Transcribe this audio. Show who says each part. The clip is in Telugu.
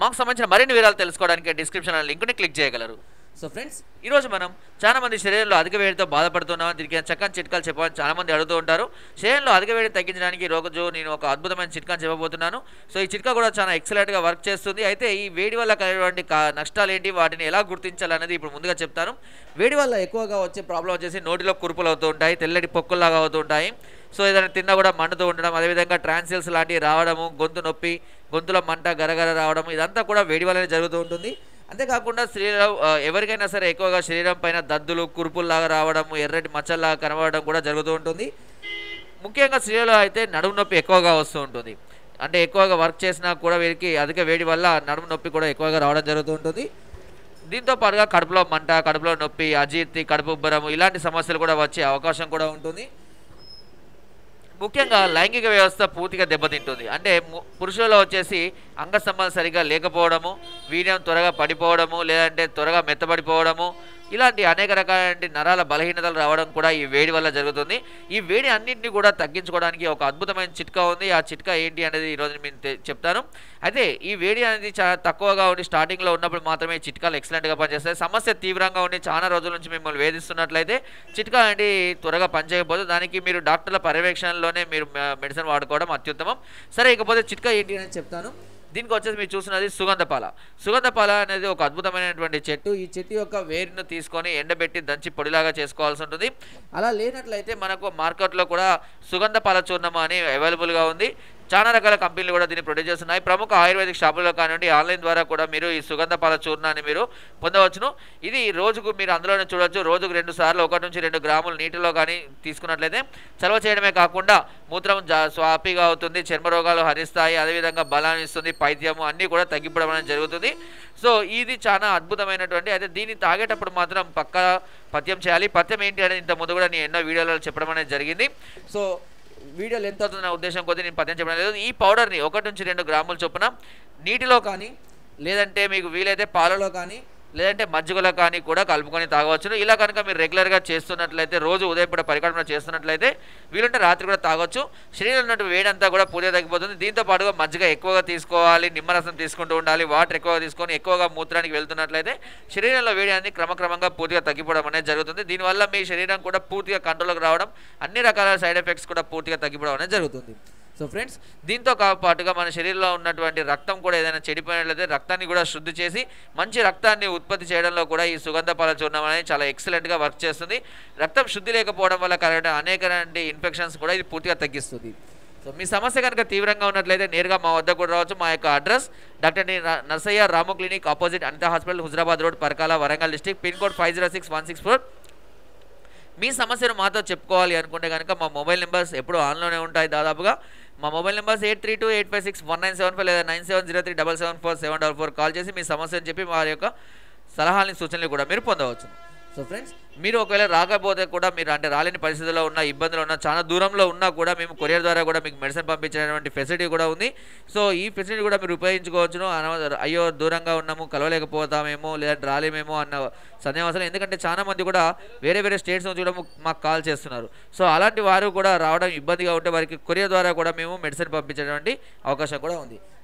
Speaker 1: మాకు సంబంధించిన మరిన్ని వివరాలు తెలుసుకోవడానికి డిస్క్రిప్షన్ లింక్ని క్లిక్ చేయగలరు. సో ఫ్రెండ్స్ ఈరోజు మనం చాలా మంది శరీరంలో అధిక వేడితో బాధపడుతున్నాం. దీనికి చక్కని చిట్కాలు చెప్పమని చాలా మంది అడుగుతూ ఉంటారు. శరీరంలో అధిక వేడి తగ్గించడానికి రోజు నేను ఒక అద్భుతమైన చిట్కాని చెప్పబోతున్నాను. సో ఈ చిట్కా కూడా చాలా ఎక్సలెంట్గా వర్క్ చేస్తుంది. అయితే ఈ వేడి వల్ల కలిగినటువంటి నష్టాలు ఏంటి? వాటిని ఎలా గుర్తించాలనేది ఇప్పుడు ముందుగా చెప్తాను. వేడి వల్ల ఎక్కువగా వచ్చే ప్రాబ్లం వచ్చేసి నోటిలో కురుపులు అవుతూ ఉంటాయి తెల్లటి పొక్కుల్లాగా అవుతూ ఉంటాయి. సో ఏదైనా తిన్నా కూడా మండుతూ ఉండడం అదేవిధంగా ట్రాన్సిల్స్ లాంటివి రావడము గొంతు నొప్పి గొంతుల మంట గరగర రావడం ఇదంతా కూడా వేడి వల్లనే జరుగుతూ ఉంటుంది. అంతేకాకుండా శరీరం ఎవరికైనా సరే ఎక్కువగా శరీరం పైన దద్దులు కురుపుల్లాగా రావడం ఎర్రటి మచ్చల్లాగా కనబడడం కూడా జరుగుతూ ఉంటుంది. ముఖ్యంగా స్త్రీలలో అయితే నడుము నొప్పి ఎక్కువగా వస్తూ ఉంటుంది. అంటే ఎక్కువగా వర్క్ చేసినా కూడా వీరికి అధిక వేడి వల్ల నడుము నొప్పి కూడా ఎక్కువగా రావడం జరుగుతూ ఉంటుంది. దీంతో పాటుగా కడుపులో మంట కడుపులో నొప్పి అజీర్తి కడుపు ఉబ్బరము ఇలాంటి సమస్యలు కూడా వచ్చే అవకాశం కూడా ఉంటుంది. ముఖ్యంగా లైంగిక వ్యవస్థ పూర్తిగా దెబ్బతింటుంది. అంటే పురుషుల్లో వచ్చేసి అంగ సంబంధం సరిగా లేకపోవడము వీర్యం త్వరగా పడిపోవడము లేదంటే త్వరగా మెత్తబడిపోవడము ఇలాంటి అనేక రకాల నరాల బలహీనతలు రావడం కూడా ఈ వేడి వల్ల జరుగుతుంది. ఈ వేడి అన్నింటినీ కూడా తగ్గించుకోవడానికి ఒక అద్భుతమైన చిట్కా ఉంది. ఆ చిట్కా ఏంటి అనేది ఈరోజు నేను చెప్తాను. అయితే ఈ వేడి అనేది చాలా తక్కువగా ఉండి స్టార్టింగ్లో ఉన్నప్పుడు మాత్రమే ఈ చిట్కాలు ఎక్సలెంట్గా పనిచేస్తాయి. సమస్య తీవ్రంగా ఉండి చాలా రోజుల నుంచి మిమ్మల్ని వేధిస్తున్నట్లయితే చిట్కా అనేది త్వరగా పనిచేయకపోతే దానికి మీరు డాక్టర్ల పర్యవేక్షణలోనే మీరు మెడిసిన్ వాడుకోవడం అత్యుత్తమం. సరే ఇకపోతే చిట్కా ఏంటి అనేది చెప్తాను. దీనికి వచ్చేసి మీరు చూసినది సుగంధపాల. సుగంధపాల అనేది ఒక అద్భుతమైనటువంటి చెట్టు. ఈ చెట్టు యొక్క వేరును తీసుకొని ఎండబెట్టి దంచి పొడిలాగా చేసుకోవాల్సి ఉంటుంది. అలా లేనట్లయితే మనకు మార్కెట్లో కూడా సుగంధపాల చూర్ణం అని అవైలబుల్గా ఉంది. చాలా రకాల కంపెనీలు కూడా దీన్ని ప్రొడ్యూస్ చేస్తున్నాయి. ప్రముఖ ఆయుర్వేదిక్ షాపుల్లో కానివ్వండి ఆన్లైన్ ద్వారా కూడా మీరు ఈ సుగంధపాల చూర్ణాన్ని మీరు పొందవచ్చును. ఇది రోజుకు మీరు అందులోనే చూడవచ్చు రోజుకు రెండు సార్లు ఒకటి నుంచి రెండు గ్రాములు నీటిలో కానీ తీసుకున్నట్లయితే చలవ చేయడమే కాకుండా మూత్రం జా స్వాపిగా అవుతుంది చర్మ రోగాలు హరిస్తాయి అదేవిధంగా బలాన్ని ఇస్తుంది పైద్యము అన్నీ కూడా తగ్గిపోవడం అనేది జరుగుతుంది. సో ఇది చాలా అద్భుతమైనటువంటి అయితే దీన్ని తాగేటప్పుడు మాత్రం పక్క పథ్యం చేయాలి. పథ్యం ఏంటి అనేది ఇంత ముందు కూడా నేను ఎన్నో వీడియోలలో చెప్పడం అనేది జరిగింది. సో వీడియో లెంత్ అవుతుంది ఉద్దేశం కొద్దీ నేను పద్యం చెప్పడం లేదు. ఈ పౌడర్ని ఒకటి నుంచి రెండు గ్రాముల చొప్పున నీటిలో కానీ లేదంటే మీకు వీలైతే పాలలో కానీ లేదంటే మజ్జిగలో కానీ కూడా కలుపుకొని తాగవచ్చును. ఇలా కనుక మీరు రెగ్యులర్గా చేస్తున్నట్లయితే రోజు ఉదయం పూట పరికల్పన చేస్తున్నట్లయితే వీలుంటే రాత్రి కూడా తాగొచ్చు. శరీరంలో ఉన్నట్టు వేడంతా కూడా పూర్తిగా తగ్గిపోతుంది. దీంతో పాటుగా మజ్జిగ ఎక్కువగా తీసుకోవాలి నిమ్మరసం తీసుకుంటూ ఉండాలి వాటర్ ఎక్కువగా తీసుకొని ఎక్కువగా మూత్రానికి వెళ్తున్నట్లయితే శరీరంలో వేడి అనేది క్రమక్రమంగా పూర్తిగా తగ్గిపోవడం అనేది జరుగుతుంది. దీనివల్ల మీ శరీరం కూడా పూర్తిగా కంట్రోల్కి రావడం అన్ని రకాల సైడ్ ఎఫెక్ట్స్ కూడా పూర్తిగా తగ్గిపోవడం అనేది జరుగుతుంది. సో ఫ్రెండ్స్ దీంతో పాటుగా మన శరీరంలో ఉన్నటువంటి రక్తం కూడా ఏదైనా చెడిపోయినట్లయితే రక్తాన్ని కూడా శుద్ధి చేసి మంచి రక్తాన్ని ఉత్పత్తి చేయడంలో కూడా ఈ సుగంధ పాల చూర్ణం అనేది చాలా ఎక్సలెంట్గా వర్క్ చేస్తుంది. రక్తం శుద్ధి లేకపోవడం వల్ల కలిగిన అనేక ఇన్ఫెక్షన్స్ కూడా ఇది పూర్తిగా తగ్గిస్తుంది. సో మీ సమస్య కనుక తీవ్రంగా ఉన్నట్లయితే నేరుగా మా వద్ద కూడా రావచ్చు. మా యొక్క address doctor Narsayya Ramu clinic opposite Anitha hospital Huzurabad road Parakala Warangal district pin code five zero six one six four. మీ సమస్యను మాతో చెప్పుకోవాలి అనుకుంటే కనుక మా మొబైల్ నెంబర్స్ ఎప్పుడు ఆన్లోనే ఉంటాయి దాదాపుగా. మా mobile numbers eight three two eight five six one nine seven five లేదా nine seven zero three double seven four seven double four call చేసి మీ సమస్యను చెప్పి వారి యొక్క సలహాలని సూచనలు కూడా మీరు పొందవచ్చు. సో ఫ్రెండ్స్ మీరు ఒకవేళ రాకపోతే కూడా మీరు అంటే రాలేని పరిస్థితుల్లో ఉన్న ఇబ్బందులు ఉన్న చాలా దూరంలో ఉన్నా కూడా మేము కొరియర్ ద్వారా కూడా మీకు మెడిసిన్ పంపించేటువంటి ఫెసిలిటీ కూడా ఉంది. సో ఈ ఫెసిలిటీ కూడా మీరు ఉపయోగించుకోవచ్చును. అయ్యో దూరంగా ఉన్నాము కలవలేకపోతామేమో లేదంటే రాలేమేమో అన్న సందేహం ఎందుకంటే చాలా మంది కూడా వేరే వేరే స్టేట్స్ నుంచి కూడా మాకు కాల్ చేస్తున్నారు. సో అలాంటి వారు కూడా రావడం ఇబ్బందిగా ఉంటే వారికి కొరియర్ ద్వారా కూడా మేము మెడిసిన్ పంపించేటువంటి అవకాశం కూడా ఉంది.